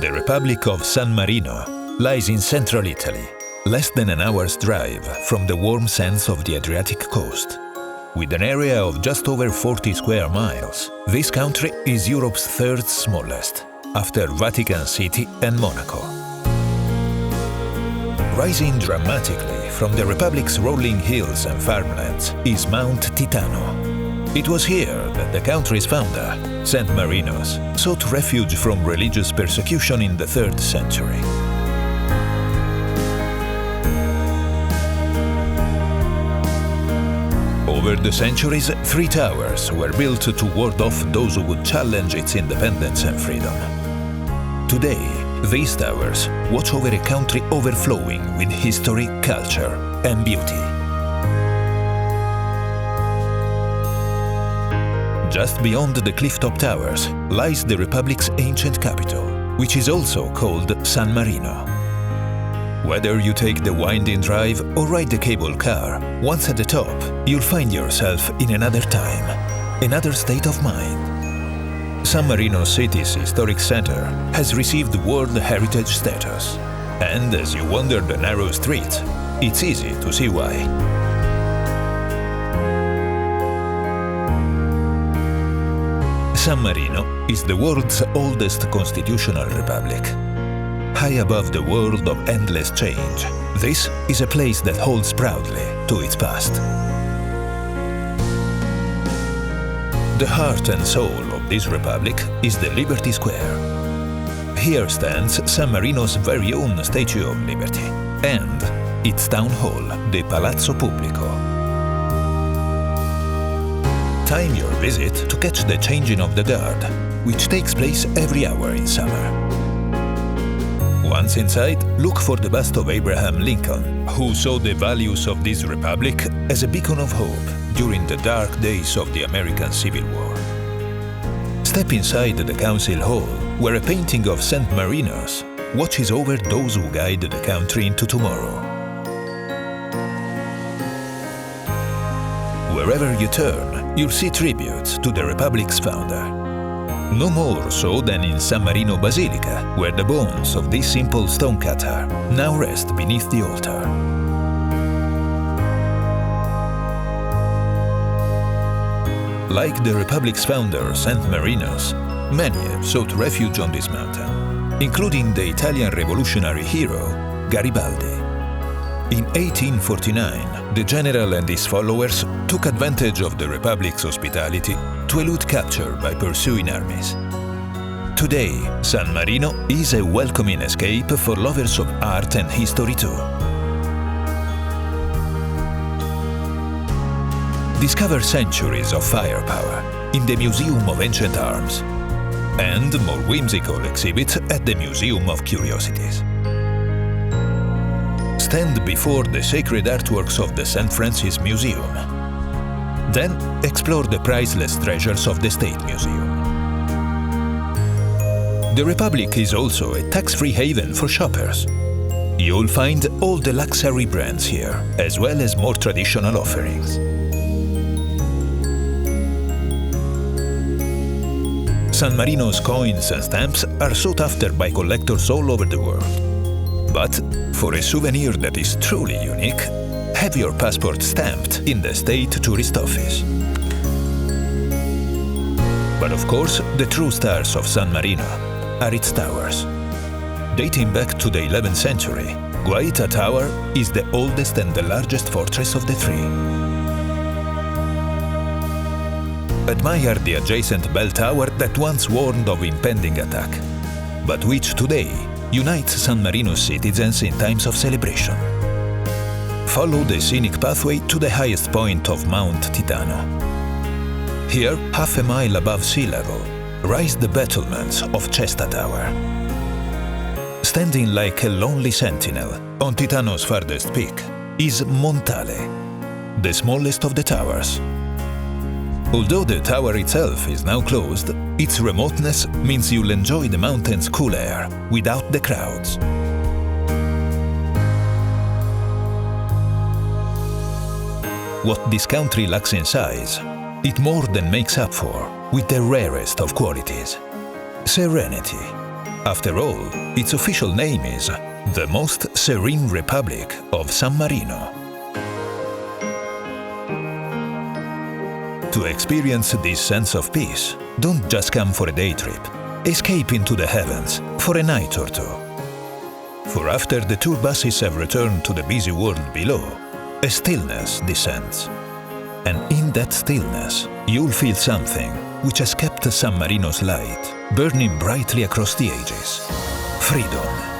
The Republic of San Marino lies in central Italy, less than an hour's drive from the warm sands of the Adriatic coast. With an area of just over 40 square miles, this country is Europe's third smallest, after Vatican City and Monaco. Rising dramatically from the Republic's rolling hills and farmlands is Mount Titano. It was here that the country's founder, St. Marinos, sought refuge from religious persecution in the 3rd century. Over the centuries, three towers were built to ward off those who would challenge its independence and freedom. Today, these towers watch over a country overflowing with history, culture, and beauty. Just beyond the clifftop towers lies the Republic's ancient capital, which is also called San Marino. Whether you take the winding drive or ride the cable car, once at the top, you'll find yourself in another time, another state of mind. San Marino City's historic center has received World Heritage status. And as you wander the narrow streets, it's easy to see why. San Marino is the world's oldest constitutional republic. High above the world of endless change, this is a place that holds proudly to its past. The heart and soul of this republic is the Liberty Square. Here stands San Marino's very own Statue of Liberty and its town hall, the Palazzo Pubblico. Time your visit to catch the changing of the guard, which takes place every hour in summer. Once inside, look for the bust of Abraham Lincoln, who saw the values of this republic as a beacon of hope during the dark days of the American Civil War. Step inside the council hall, where a painting of St. Marinos watches over those who guide the country into tomorrow. Wherever you turn, you'll see tributes to the Republic's founder. No more so than in San Marino Basilica, where the bones of this simple stone cutter now rest beneath the altar. Like the Republic's founder, St. Marinos, many have sought refuge on this mountain, including the Italian revolutionary hero Garibaldi. In 1849, the general and his followers took advantage of the Republic's hospitality to elude capture by pursuing armies. Today, San Marino is a welcoming escape for lovers of art and history too. Discover centuries of firepower in the Museum of Ancient Arms and more whimsical exhibits at the Museum of Curiosities. Stand before the sacred artworks of the St. Francis Museum. Then explore the priceless treasures of the State Museum. The Republic is also a tax-free haven for shoppers. You'll find all the luxury brands here, as well as more traditional offerings. San Marino's coins and stamps are sought after by collectors all over the world. But for a souvenir that is truly unique, have your passport stamped in the state tourist office. But of course, the true stars of San Marino are its towers. Dating back to the 11th century, Guaita Tower is the oldest and the largest fortress of the three. Admire the adjacent bell tower that once warned of impending attack, but which today unites San Marino's citizens in times of celebration. Follow the scenic pathway to the highest point of Mount Titano. Here, half a mile above sea level, rise the battlements of Cesta Tower. Standing like a lonely sentinel on Titano's farthest peak is Montale, the smallest of the towers. Although the tower itself is now closed, its remoteness means you'll enjoy the mountain's cool air without the crowds. What this country lacks in size, it more than makes up for with the rarest of qualities serenity. After all, its official name is the Most Serene Republic of San Marino. To experience this sense of peace, don't just come for a day trip. Escape into the heavens for a night or two. For after the tour buses have returned to the busy world below, a stillness descends. And in that stillness, you'll feel something which has kept San Marino's light burning brightly across the ages. Freedom.